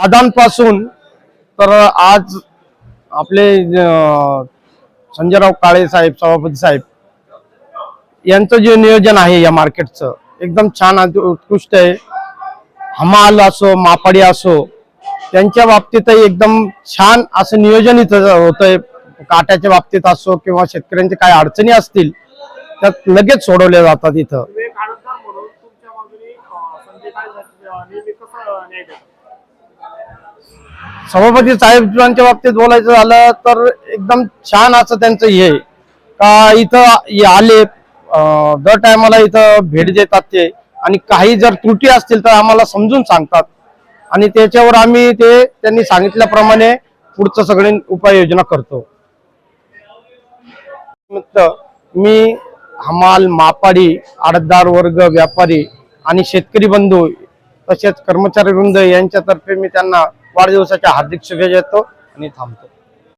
आदांपासून तर आज आपले संजयराव काळे साहेब सभापती साहेब यांचं जे नियोजन आहे या मार्केटचं एकदम छान उत्कृष्ट आहे. हमाल असो मापाडी असो त्यांच्या बाबतीतही एकदम छान असं नियोजन इथं होतंय. काट्याच्या बाबतीत असो किंवा शेतकऱ्यांच्या काही अडचणी असतील त्यात लगेच सोडवल्या जातात इथं. सभापती साहेबांच्या बाबतीत बोलायचं झालं तर एकदम छान असं त्यांचं हे का इथं हे आले दर टायमाला इथं भेट देतात ते. आणि काही जर त्रुटी असतील तर आम्हाला समजून सांगतात. आणि त्याच्यावर आम्ही ते त्यांनी सांगितल्याप्रमाणे पुढचं सगळे उपाययोजना करतो. मी हमाल मापाडी आडतदार वर्ग व्यापारी आणि शेतकरी बंधू तसेच कर्मचारी वृंद यांच्यातर्फे मी त्यांना वाढदिवसाच्या हार्दिक शुभेच्छा देतो आणि थांबतो.